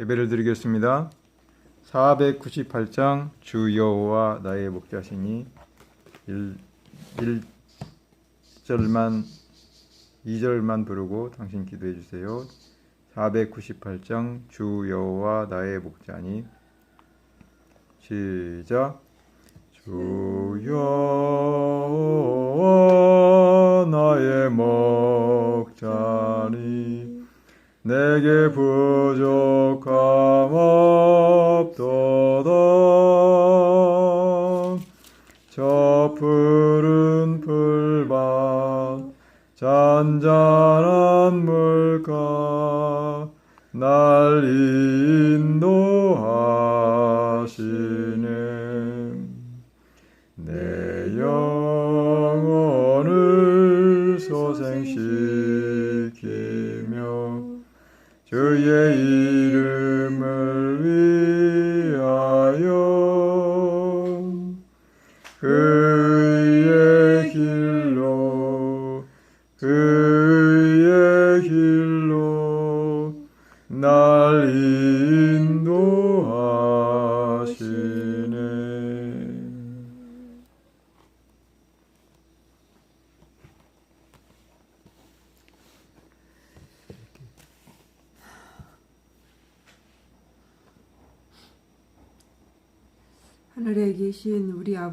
예배를 드리겠습니다. 498장 주 여호와 나의 목자시니 1, 1절만 2절만 부르고 당신 기도해 주세요. 498장 주 여호와 나의 목자니 시작 주 여호와 나의 목자니 내게 부족함 없도다. 저 푸른 풀밭 잔잔한 물가 날 인도하시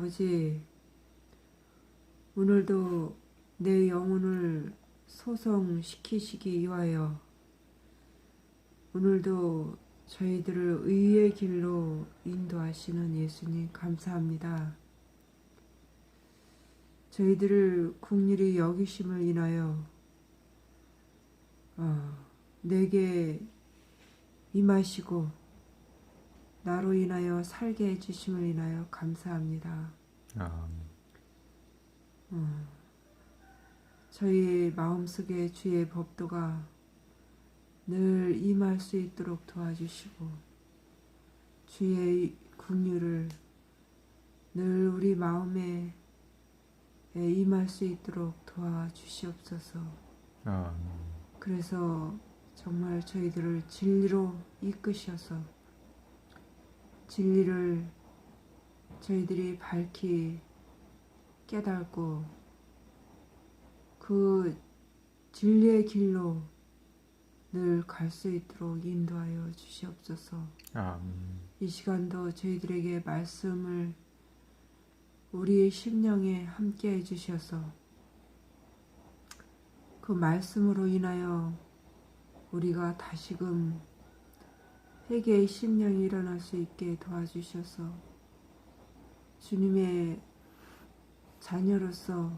아버지, 오늘도 내 영혼을 소성시키시기 위하여 오늘도 저희들을 의의 길로 인도하시는 예수님 감사합니다. 저희들을 국리를 여기심을 인하여 어, 내게 임하시고 나로 인하여 살게 해주심을 인하여 감사합니다. 아멘. 저희의 마음속에 주의 법도가 늘 임할 수 있도록 도와주시고 주의 국류를 늘 우리 마음에 임할 수 있도록 도와주시옵소서. 아멘. 그래서 정말 저희들을 진리로 이끄셔서 진리를 저희들이 밝히 깨닫고 그 진리의 길로 늘 갈 수 있도록 인도하여 주시옵소서. 아멘. 이 시간도 저희들에게 말씀을 우리의 심령에 함께 해주셔서 그 말씀으로 인하여 우리가 다시금 회개의 심령이 일어날 수 있게 도와주셔서 주님의 자녀로서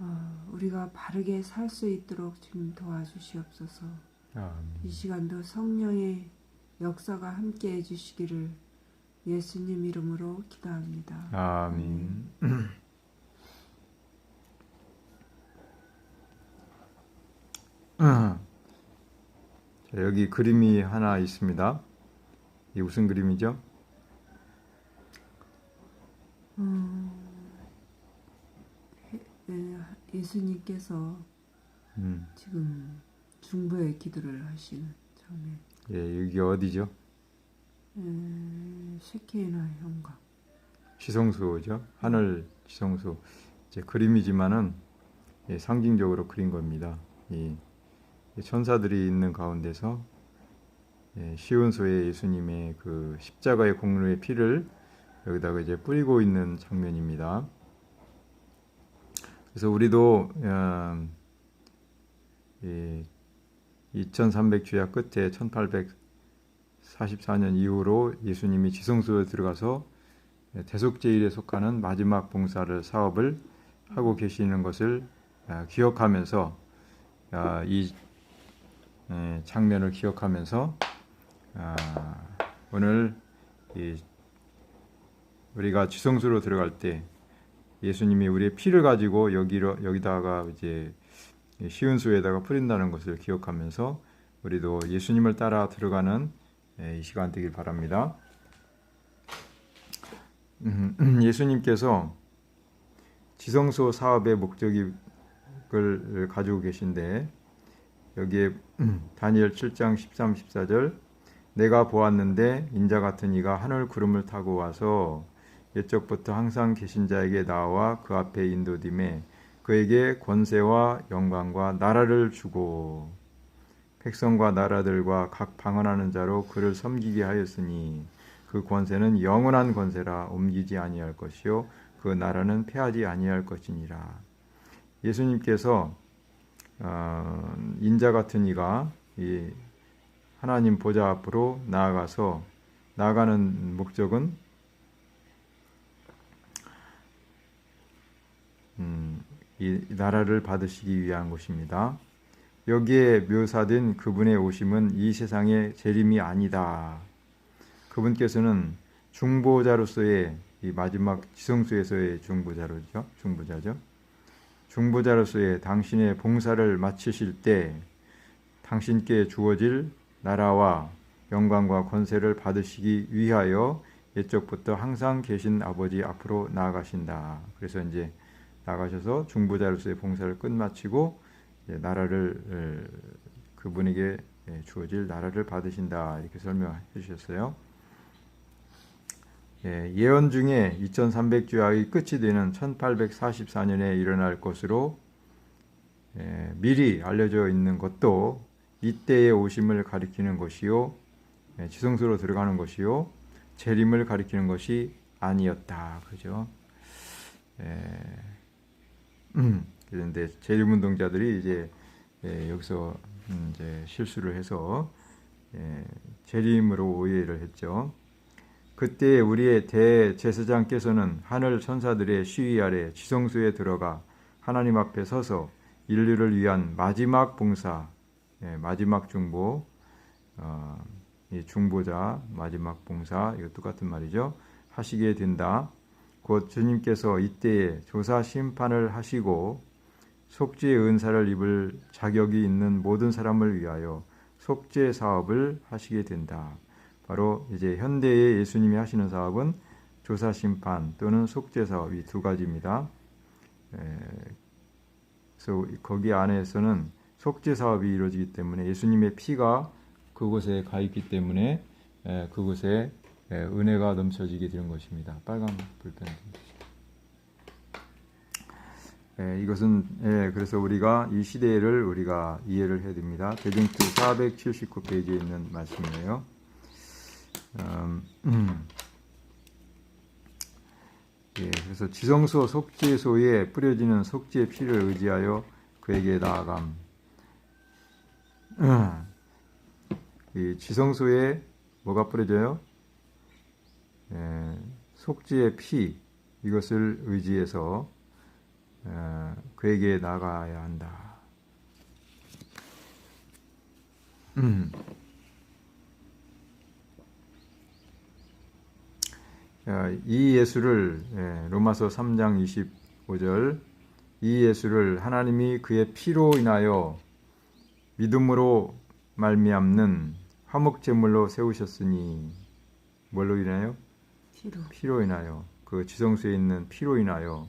어, 우리가 바르게 살 수 있도록 주님 도와주시옵소서. 아멘. 이 시간도 성령의 역사가 함께 해주시기를 예수님 이름으로 기도합니다. 아멘. 자, 여기 그림이 하나 있습니다. 이 무슨 그림이죠? 예, 예수님께서 음, 지금 중보의 기도를 하시는 장면. 예, 여기 어디죠? 에, 쉐케나 형광. 지성소죠. 하늘 지성소. 이제 그림이지만은 예, 상징적으로 그린 겁니다. 이, 이 천사들이 있는 가운데서 예, 시온소에 예수님의 그 십자가의 공로의 피를 여기다가 이제 뿌리고 있는 장면입니다. 그래서 우리도 음, 이 2300 주야 끝에 1844년 이후로 예수님이 지성소에 들어가서 대속제일에 속하는 마지막 봉사를 사업을 하고 계시는 것을 아, 기억하면서 아, 이 에, 장면을 기억하면서 아, 오늘 이 우리가 지성소로 들어갈 때 예수님이 우리의 피를 가지고 여기로 여기다가 이제 시은수에다가 뿌린다는 것을 기억하면서 우리도 예수님을 따라 들어가는 에, 이 시간 되길 바랍니다. 음, 예수님께서 지성소 사업의 목적을 가지고 계신데 여기에 다니엘 7장 13, 14절 내가 보았는데 인자 같은 이가 하늘 구름을 타고 와서 옛적부터 항상 계신 자에게 나와 그 앞에 인도됨에 그에게 권세와 영광과 나라를 주고 백성과 나라들과 각 방언하는 자로 그를 섬기게 하였으니 그 권세는 영원한 권세라 옮기지 아니할 것이요 그 나라는 패하지 아니할 것이니라. 예수님께서 어, 인자 같은 이가 이 하나님 보좌 앞으로 나아가서 나아가는 목적은 음, 이 나라를 받으시기 위한 것입니다. 여기에 묘사된 그분의 오심은 이 세상의 재림이 아니다. 그분께서는 중보자로서의 이 마지막 지성소에서의 중보자로죠. 중보자죠. 중보자로서의 당신의 봉사를 마치실 때 당신께 주어질 나라와 영광과 권세를 받으시기 위하여 옛적부터 항상 계신 아버지 앞으로 나아가신다. 그래서 이제 나가셔서 중보자로서의 봉사를 끝마치고 나라를 에, 그분에게 예, 주어질 나라를 받으신다 이렇게 설명해 주셨어요. 예, 예언 중에 2300주야의 끝이 되는 1844년에 일어날 것으로 예, 미리 알려져 있는 것도 이때의 오심을 가리키는 것이요 예, 지성소로 들어가는 것이요 재림을 가리키는 것이 아니었다 그죠? 그런데 재림운동자들이 이제 예, 여기서 음, 이제 실수를 해서 예, 재림으로 오해를 했죠. 그때 우리의 대제사장께서는 하늘 천사들의 시위 아래 지성소에 들어가 하나님 앞에 서서 인류를 위한 마지막 봉사, 예, 마지막 중보, 어, 이 중보자 마지막 봉사 이거 똑같은 말이죠. 하시게 된다. 곧 주님께서 이때에 조사 심판을 하시고 속죄의 은사를 입을 자격이 있는 모든 사람을 위하여 속죄 사업을 하시게 된다. 바로 이제 현대의 예수님이 하시는 사업은 조사 심판 또는 속죄 사업 이 두 가지입니다. 에, 그래서 거기 안에서는 속죄 사업이 이루어지기 때문에 예수님의 피가 그곳에 가 있기 때문에 에, 그곳에 에, 은혜가 넘쳐지게 되는 것입니다. 빨간 불펜. 예, 이것은 예, 그래서 우리가 이 시대를 우리가 이해를 해야 됩니다. 대중투 479페이지에 있는 말씀이에요. 음, 음. 예, 그래서 지성소 속죄소에 뿌려지는 속죄 피를 의지하여 그에게 나아감. 음. 이 지성소에 뭐가 뿌려져요? 예, 속죄의 피 이것을 의지해서 어, 그에게 나가야 한다. 음. 어, 이 예수를 예, 로마서 3장 25절 이 예수를 하나님이 그의 피로 인하여 믿음으로 말미암는 화목 제물로 세우셨으니 뭘로 인하여 피로 피로 인하여 그 지성소에 있는 피로 인하여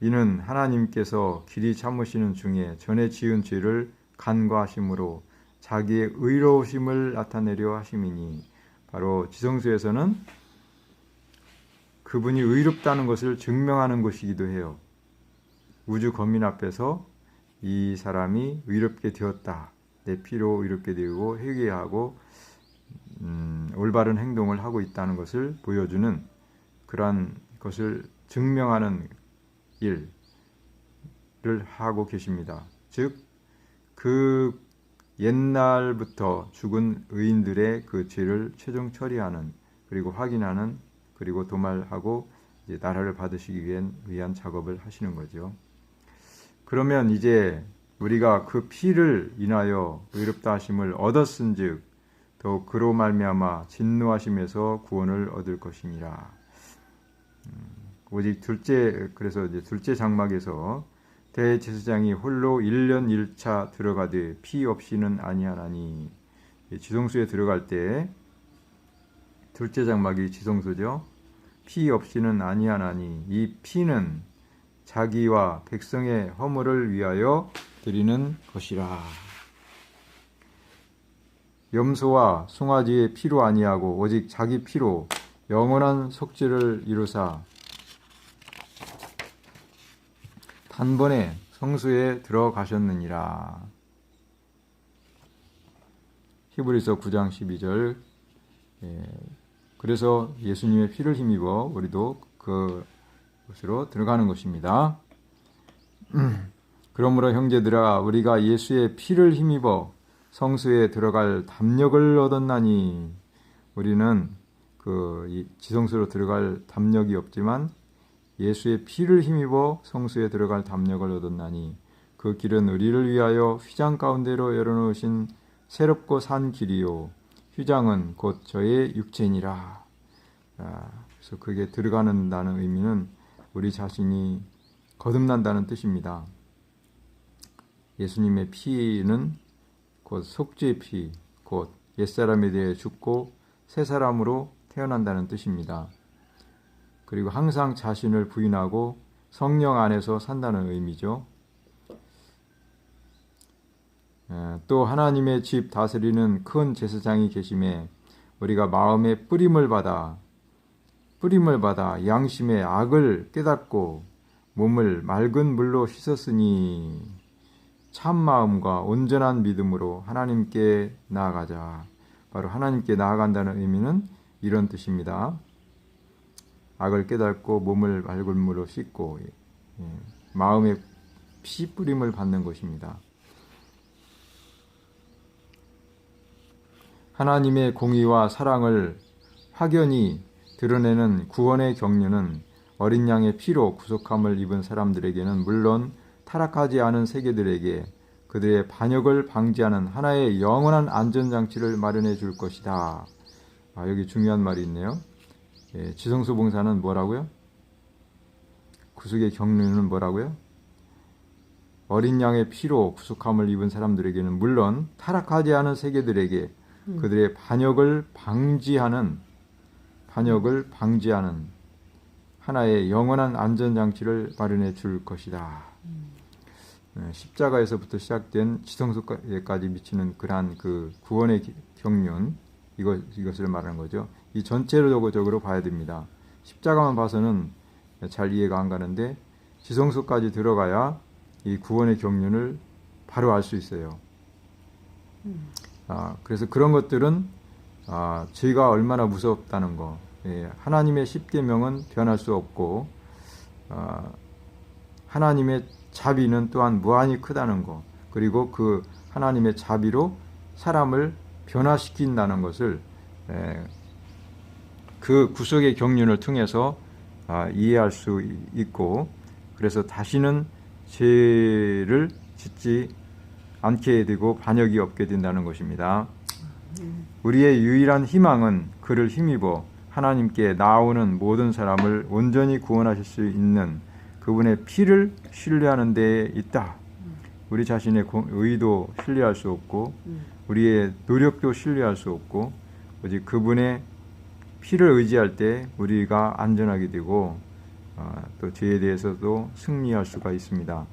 이는 하나님께서 길이 참으시는 중에 전에 지은 죄를 간과하심으로 자기의 의로우심을 나타내려 하심이니 바로 지성소에서는 그분이 의롭다는 것을 증명하는 것이기도 해요. 우주 거민 앞에서 이 사람이 의롭게 되었다. 내 피로 의롭게 되고 회개하고 음, 올바른 행동을 하고 있다는 것을 보여주는 그러한 것을 증명하는 일을 하고 계십니다. 즉, 그 옛날부터 죽은 의인들의 그 죄를 최종 처리하는 그리고 확인하는 그리고 도말하고 이제 나라를 받으시기 위한, 위한 작업을 하시는 거죠. 그러면 이제 우리가 그 피를 인하여 의롭다 하심을 얻었은즉 더욱 그로 말미암아 진노하심에서 구원을 얻을 것이니라. 음, 오직 둘째 그래서 이제 둘째 장막에서 대제사장이 홀로 1년 1차 들어가되 피 없이는 아니하나니 지성소에 들어갈 때 둘째 장막이 지성소죠. 피 없이는 아니하나니 이 피는 자기와 백성의 허물을 위하여 드리는 것이라. 염소와 송아지의 피로 아니하고 오직 자기 피로 영원한 속죄를 이루사 단번에 성수에 들어가셨느니라. 히브리서 9장 12절 예, 그래서 예수님의 피를 힘입어 우리도 그곳으로 들어가는 것입니다. 그러므로 형제들아 우리가 예수의 피를 힘입어 성수에 들어갈 담력을 얻었나니 우리는 그이 지성소로 들어갈 담력이 없지만 예수의 피를 힘입어 성수에 들어갈 담력을 얻었나니 그 길은 우리를 위하여 휘장 가운데로 열어놓으신 새롭고 산 길이요 휘장은 곧 저의 육체니라. 아, 그래서 그게 들어가는다는 의미는 우리 자신이 거듭난다는 뜻입니다. 예수님의 피는 곧 속죄의 피, 곧 옛사람에 대해 죽고 새 사람으로 태어난다는 뜻입니다. 그리고 항상 자신을 부인하고 성령 안에서 산다는 의미죠. 에, 또 하나님의 집 다스리는 큰 제사장이 계심에 우리가 마음의 뿌림을 받아 뿌림을 받아 양심의 악을 깨닫고 몸을 맑은 물로 씻었으니 참 마음과 온전한 믿음으로 하나님께 나아가자. 바로 하나님께 나아간다는 의미는 이런 뜻입니다. 악을 깨닫고 몸을 맑은 물로 씻고 예, 마음의 피 뿌림을 받는 것입니다. 하나님의 공의와 사랑을 확연히 드러내는 구원의 경륜은 어린 양의 피로 구속함을 입은 사람들에게는 물론 타락하지 않은 세계들에게 그들의 반역을 방지하는 하나의 영원한 안전장치를 마련해 줄 것이다. 아, 여기 중요한 말이 있네요. 예, 지성소 봉사는 뭐라고요? 구속의 경륜은 뭐라고요? 어린 양의 피로 구속함을 입은 사람들에게는 물론 타락하지 않은 세계들에게 그들의 반역을 방지하는 반역을 방지하는 하나의 영원한 안전장치를 마련해 줄 것이다. 네, 십자가에서부터 시작된 지성소까지 미치는 그러한 그 구원의 기- 경륜 이것 이것을 말하는 거죠. 이 전체적으로 봐야 됩니다. 십자가만 봐서는 잘 이해가 안 가는데 지성소까지 들어가야 이 구원의 경륜을 바로 알 수 있어요. 아, 그래서 그런 것들은 아, 죄가 얼마나 무섭다는 거. 예, 하나님의 십계명은 변할 수 없고 아, 하나님의 자비는 또한 무한히 크다는 거. 그리고 그 하나님의 자비로 사람을 변화시킨다는 것을 에, 그 구속의 경륜을 통해서 아, 이해할 수 있고 그래서 다시는 죄를 짓지 않게 되고 반역이 없게 된다는 것입니다. 우리의 유일한 희망은 그를 힘입어 하나님께 나오는 모든 사람을 온전히 구원하실 수 있는 그분의 피를 신뢰하는 데에 있다. 우리 자신의 고- 의도 신뢰할 수 없고 우리의 노력도 신뢰할 수 없고 오직 그분의 피를 의지할 때 우리가 안전하게 되고 어, 또 죄에 대해서도 승리할 수가 있습니다.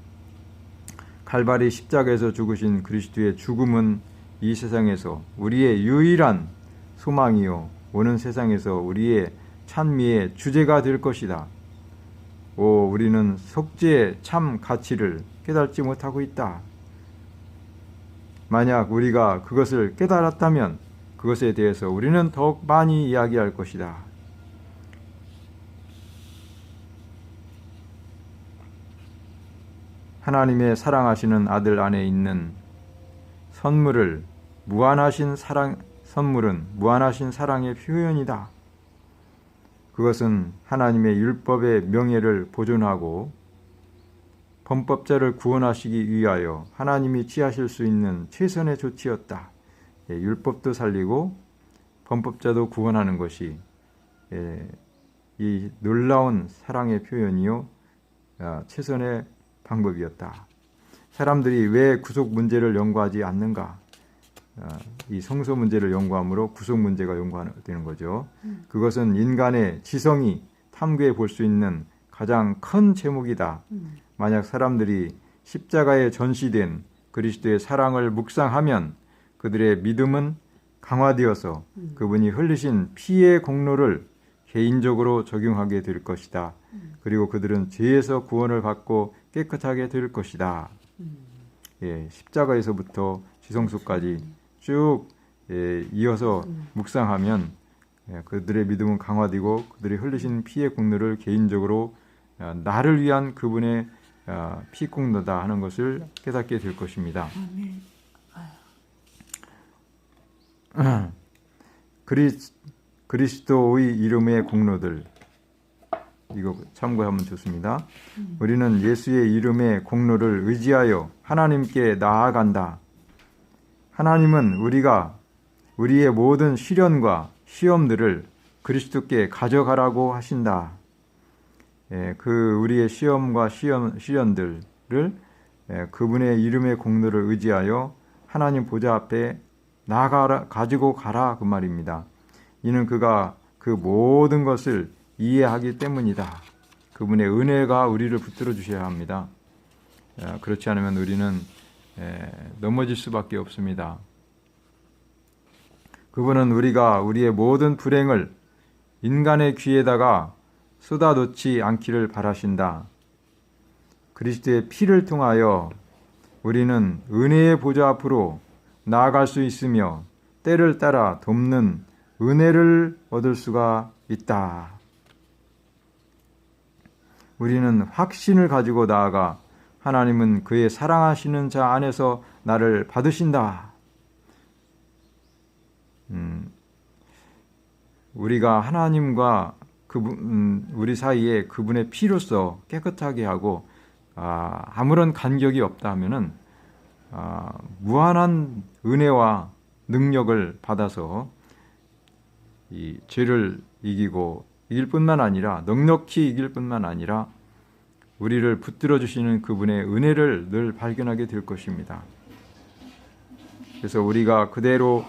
칼바리 십자가에서 죽으신 그리스도의 죽음은 이 세상에서 우리의 유일한 소망이요 오는 세상에서 우리의 찬미의 주제가 될 것이다. 오 우리는 속죄의 참 가치를 깨닫지 못하고 있다. 만약 우리가 그것을 깨달았다면 그것에 대해서 우리는 더욱 많이 이야기할 것이다. 하나님의 사랑하시는 아들 안에 있는 선물을 무한하신 사랑 선물은 무한하신 사랑의 표현이다. 그것은 하나님의 율법의 명예를 보존하고 범법자를 구원하시기 위하여 하나님이 취하실 수 있는 최선의 조치였다. 예, 율법도 살리고 범법자도 구원하는 것이 예, 이 놀라운 사랑의 표현이요 아, 최선의 방법이었다. 사람들이 왜 구속 문제를 연구하지 않는가? 아, 이 성소 문제를 연구함으로 구속 문제가 연구되는 거죠. 그것은 인간의 지성이 탐구해 볼 수 있는 가장 큰 제목이다. 만약 사람들이 십자가에 전시된 그리스도의 사랑을 묵상하면 그들의 믿음은 강화되어서 음. 그분이 흘리신 피의 공로를 개인적으로 적용하게 될 것이다. 그리고 그들은 죄에서 구원을 받고 깨끗하게 될 것이다. 음. 예, 십자가에서부터 지성소까지 쭉 예, 이어서 음. 묵상하면 예, 그들의 믿음은 강화되고 그들이 흘리신 피의 공로를 개인적으로 아, 나를 위한 그분의 아, 피 공로다 하는 것을 깨닫게 될 것입니다. 아멘. 그리스, 그리스도의 이름의 공로들 이거 참고하면 좋습니다. 우리는 예수의 이름의 공로를 의지하여 하나님께 나아간다. 하나님은 우리가 우리의 모든 시련과 시험들을 그리스도께 가져가라고 하신다. 예, 그 우리의 시험과 시험, 시련들을 예, 그분의 이름의 공로를 의지하여 하나님 보좌 앞에 나가라 가지고 가라 그 말입니다. 이는 그가 그 모든 것을 이해하기 때문이다. 그분의 은혜가 우리를 붙들어 주셔야 합니다. 예, 그렇지 않으면 우리는 예, 넘어질 수밖에 없습니다. 그분은 우리가 우리의 모든 불행을 인간의 귀에다가 쏟아놓지 않기를 바라신다. 그리스도의 피를 통하여 우리는 은혜의 보좌 앞으로 나아갈 수 있으며 때를 따라 돕는 은혜를 얻을 수가 있다. 우리는 확신을 가지고 나아가 하나님은 그의 사랑하시는 자 안에서 나를 받으신다. 음, 우리가 하나님과 그분, 음, 우리 사이에 그분의 피로서 깨끗하게 하고 아, 아무런 간격이 없다 하면은 아, 무한한 은혜와 능력을 받아서 이 죄를 이기고 이길 뿐만 아니라 넉넉히 이길 뿐만 아니라 우리를 붙들어 주시는 그분의 은혜를 늘 발견하게 될 것입니다. 그래서 우리가 그대로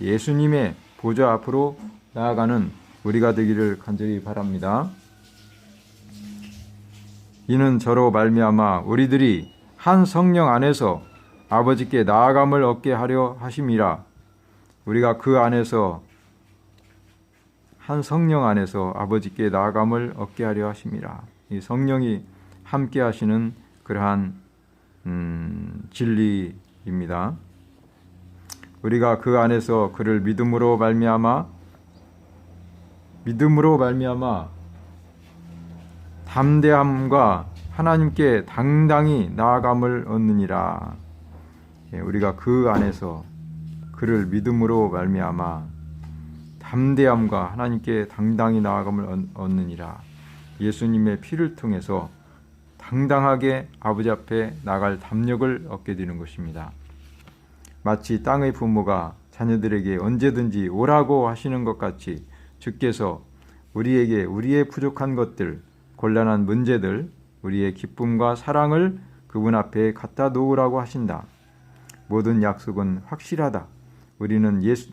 예수님의 보좌 앞으로 나아가는 우리가 되기를 간절히 바랍니다. 이는 저로 말미암아 우리들이 한 성령 안에서 아버지께 나아감을 얻게 하려 하심이라 우리가 그 안에서 한 성령 안에서 아버지께 나아감을 얻게 하려 하심이라 이 성령이 함께 하시는 그러한 음, 진리입니다. 우리가 그 안에서 그를 믿음으로 말미암아 믿음으로 말미암아 담대함과 하나님께 당당히 나아감을 얻느니라. 예, 우리가 그 안에서 그를 믿음으로 말미암아 담대함과 하나님께 당당히 나아감을 얻- 얻느니라. 예수님의 피를 통해서 당당하게 아버지 앞에 나갈 담력을 얻게 되는 것입니다. 마치 땅의 부모가 자녀들에게 언제든지 오라고 하시는 것 같이 주께서 우리에게 우리의 부족한 것들, 곤란한 문제들, 우리의 기쁨과 사랑을 그분 앞에 갖다 놓으라고 하신다. 모든 약속은 확실하다. 우리는 예수,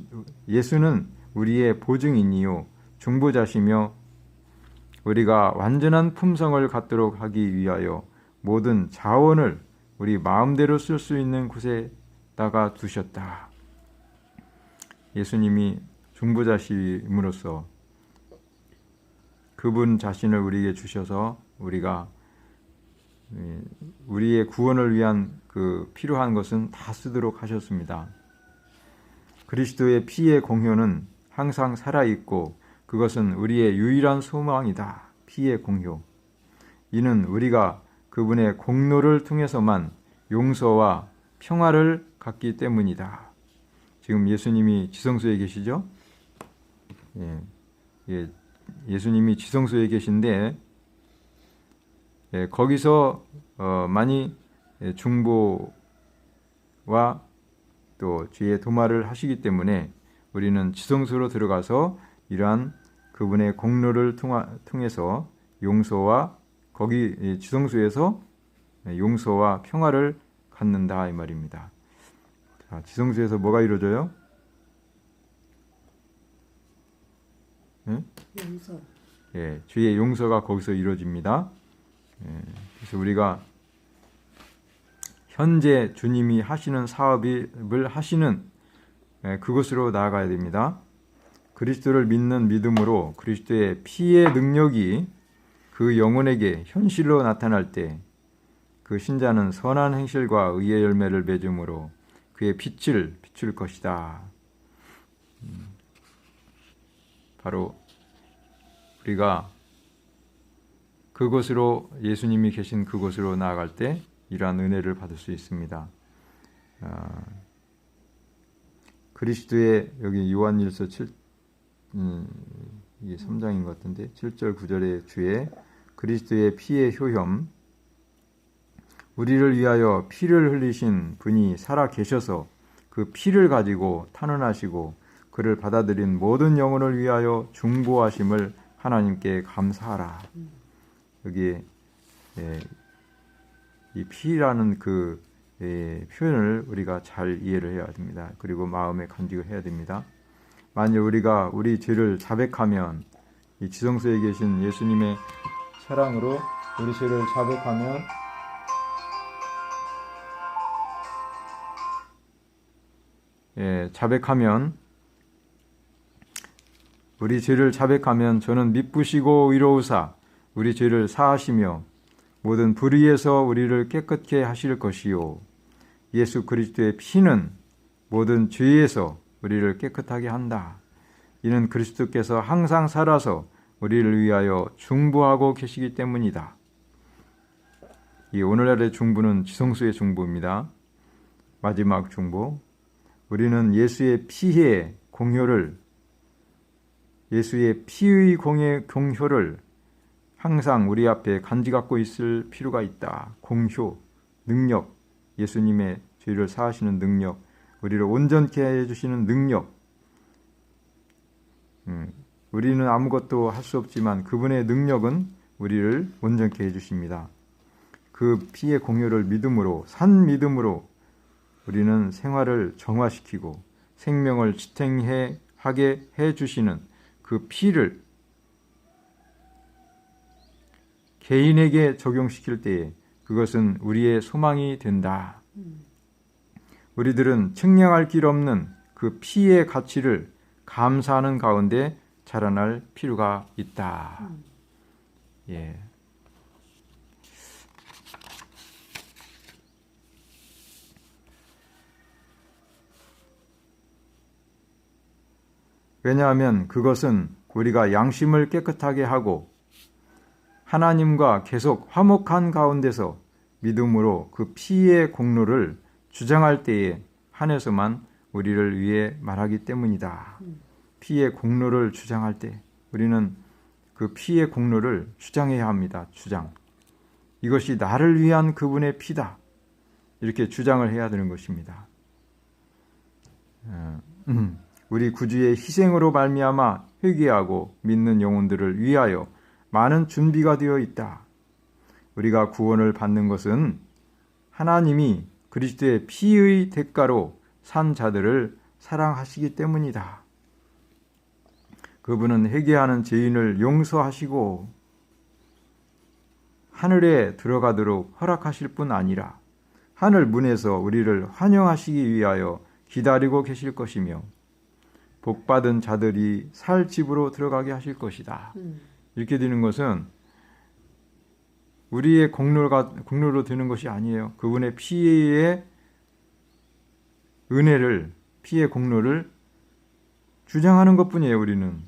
예수는 우리의 보증이니요 중보자시며 우리가 완전한 품성을 갖도록 하기 위하여 모든 자원을 우리 마음대로 쓸 수 있는 곳에다가 두셨다. 예수님이 중보자심으로써 그분 자신을 우리에게 주셔서 우리가 예, 우리의 구원을 위한 그 필요한 것은 다 쓰도록 하셨습니다. 그리스도의 피의 공효는 항상 살아 있고 그것은 우리의 유일한 소망이다. 피의 공효. 이는 우리가 그분의 공로를 통해서만 용서와 평화를 갖기 때문이다. 지금 예수님이 지성소에 계시죠? 예, 예, 예수님이 지성소에 계신데 예, 거기서 어, 많이 예, 중보와 또 죄의 도말을 하시기 때문에 우리는 지성소로 들어가서 이러한 그분의 공로를 통해서 용서와 거기 이 지성소에서 용서와 평화를 갖는다 이 말입니다. 자, 지성소에서 뭐가 이루어져요? 예? 용서. 예, 주의 용서가 거기서 이루어집니다. 예, 그래서 우리가 현재 주님이 하시는 사업을 하시는 예, 그것으로 나아가야 됩니다. 그리스도를 믿는 믿음으로 그리스도의 피의 능력이 그 영혼에게 현실로 나타날 때 그 신자는 선한 행실과 의의 열매를 맺음으로 그의 빛을 비출 것이다. 음, 바로 우리가 그곳으로 예수님이 계신 그곳으로 나아갈 때 이러한 은혜를 받을 수 있습니다. 아, 그리스도의 여기 요한일서 7 음, 이게 3장인 것 같은데 7절 9절의 주에 그리스도의 피의 효염 우리를 위하여 피를 흘리신 분이 살아 계셔서 그 피를 가지고 탄원하시고 그를 받아들인 모든 영혼을 위하여 중보하심을 하나님께 감사하라. 여기에 예, 이 피라는 그 예, 표현을 우리가 잘 이해를 해야 됩니다. 그리고 마음에 간직을 해야 됩니다. 만일 우리가 우리 죄를 자백하면 이 지성소에 계신 예수님의 사랑으로 우리 죄를 자백하면 예, 자백하면 우리 죄를 자백하면 저는 미쁘시고 의로우사 우리 죄를 사하시며 모든 불의에서 우리를 깨끗게 하실 것이요. 예수 그리스도의 피는 모든 죄에서 우리를 깨끗하게 한다. 이는 그리스도께서 항상 살아서 우리를 위하여 중보하고 계시기 때문이다. 이 오늘날의 중보는 지성수의 중보입니다. 마지막 중보. 우리는 예수의 피의 공효를 예수의 피의 공의 공효를 항상 우리 앞에 간지 갖고 있을 필요가 있다. 공효, 능력, 예수님의 죄를 사하시는 능력, 우리를 온전케 해주시는 능력. 음, 우리는 아무것도 할 수 없지만 그분의 능력은 우리를 온전케 해주십니다. 그 피의 공효를 믿음으로 산 믿음으로 우리는 생활을 정화시키고 생명을 지탱해 하게 해 주시는 그 피를 개인에게 적용시킬 때에 그것은 우리의 소망이 된다. 우리들은 측량할 길 없는 그 피의 가치를 감사하는 가운데 자라날 필요가 있다. 예. 왜냐하면 그것은 우리가 양심을 깨끗하게 하고 하나님과 계속 화목한 가운데서 믿음으로 그 피의 공로를 주장할 때에 한해서만 우리를 위해 말하기 때문이다. 피의 공로를 주장할 때 우리는 그 피의 공로를 주장해야 합니다. 주장. 이것이 나를 위한 그분의 피다. 이렇게 주장을 해야 되는 것입니다. 어, 음. 우리 구주의 희생으로 말미암아 회개하고 믿는 영혼들을 위하여 많은 준비가 되어 있다. 우리가 구원을 받는 것은 하나님이 그리스도의 피의 대가로 산 자들을 사랑하시기 때문이다. 그분은 회개하는 죄인을 용서하시고 하늘에 들어가도록 허락하실 뿐 아니라 하늘 문에서 우리를 환영하시기 위하여 기다리고 계실 것이며 복받은 자들이 살 집으로 들어가게 하실 것이다. 음. 이렇게 되는 것은 우리의 공로가 공로로 되는 것이 아니에요. 그분의 피의 은혜를 피의 공로를 주장하는 것뿐이에요. 우리는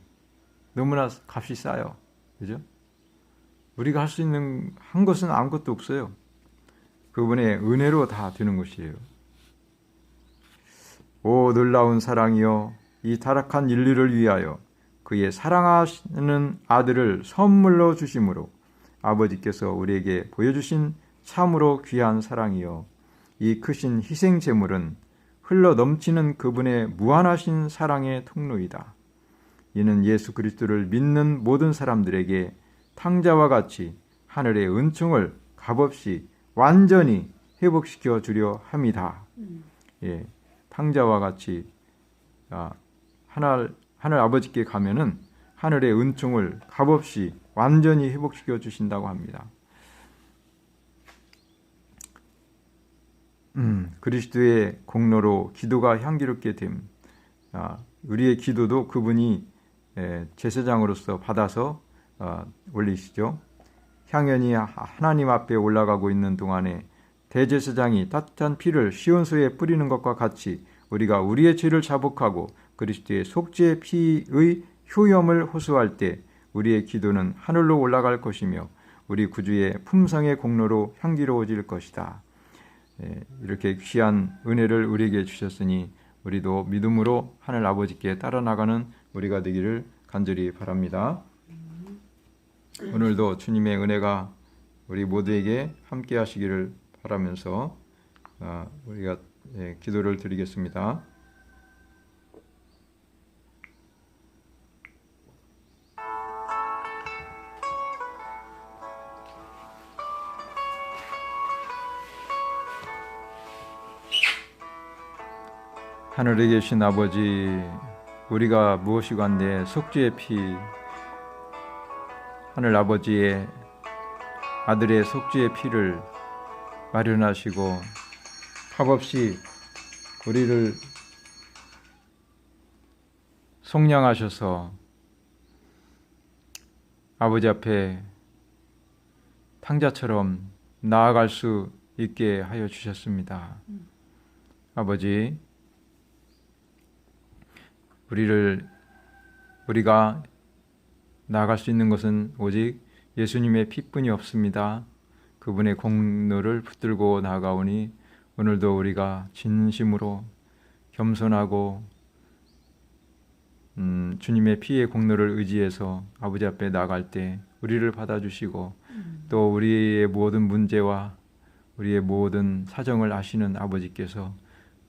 너무나 값이 싸요. 그죠? 우리가 할 수 있는 한 것은 아무것도 없어요. 그분의 은혜로 다 되는 것이에요. 오 놀라운 사랑이여 이 타락한 인류를 위하여 그의 사랑하시는 아들을 선물로 주심으로 아버지께서 우리에게 보여주신 참으로 귀한 사랑이요 이 크신 희생 제물은 흘러 넘치는 그분의 무한하신 사랑의 통로이다. 이는 예수 그리스도를 믿는 모든 사람들에게 탕자와 같이 하늘의 은총을 값없이 완전히 회복시켜 주려 함이다. 예, 탕자와 같이 아, 하늘 하늘 아버지께 가면은 하늘의 은총을 값없이 완전히 회복시켜 주신다고 합니다. 음, 그리스도의 공로로 기도가 향기롭게 됨. 아, 우리의 기도도 그분이 에, 제사장으로서 받아서 어, 올리시죠. 향연이 하나님 앞에 올라가고 있는 동안에 대제사장이 따뜻한 피를 시온소에 뿌리는 것과 같이 우리가 우리의 죄를 자복하고 그리스도의 속죄의 피의 효염을 호소할 때 우리의 기도는 하늘로 올라갈 것이며 우리 구주의 품성의 공로로 향기로워질 것이다. 예, 이렇게 귀한 은혜를 우리에게 주셨으니 우리도 믿음으로 하늘 아버지께 따라 나가는 우리가 되기를 간절히 바랍니다. 오늘도 주님의 은혜가 우리 모두에게 함께 하시기를 바라면서 아, 우리가 예, 기도를 드리겠습니다. 하늘에 계신 아버지, 우리가 무엇이 간데 속죄의 피, 하늘 아버지의 아들의 속죄의 피를 마련하시고 값없이 우리를 속량하셔서 아버지 앞에 탕자처럼 나아갈 수 있게 하여 주셨습니다. 아버지, 우리를 우리가 나아갈 수 있는 것은 오직 예수님의 피뿐이 없습니다. 그분의 공로를 붙들고 나아가오니 오늘도 우리가 진심으로 겸손하고 음, 주님의 피의 공로를 의지해서 아버지 앞에 나갈 때 우리를 받아주시고 또 우리의 모든 문제와 우리의 모든 사정을 아시는 아버지께서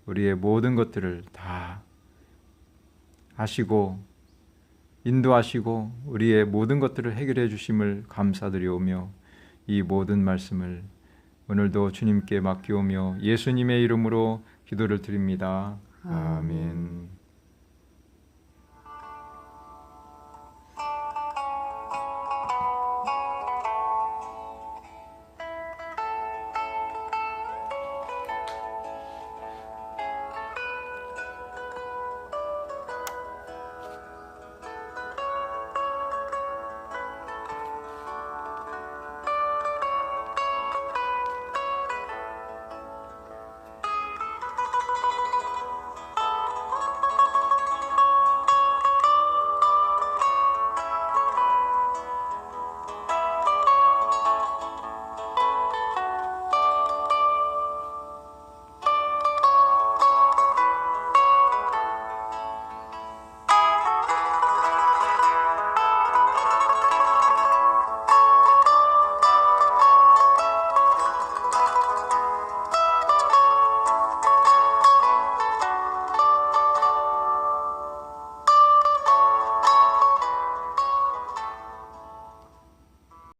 우리의 모든 것들을 다 아시고 인도하시고 우리의 모든 것들을 해결해 주심을 감사드리오며 이 모든 말씀을 오늘도 주님께 맡기오며 예수님의 이름으로 기도를 드립니다. 아멘.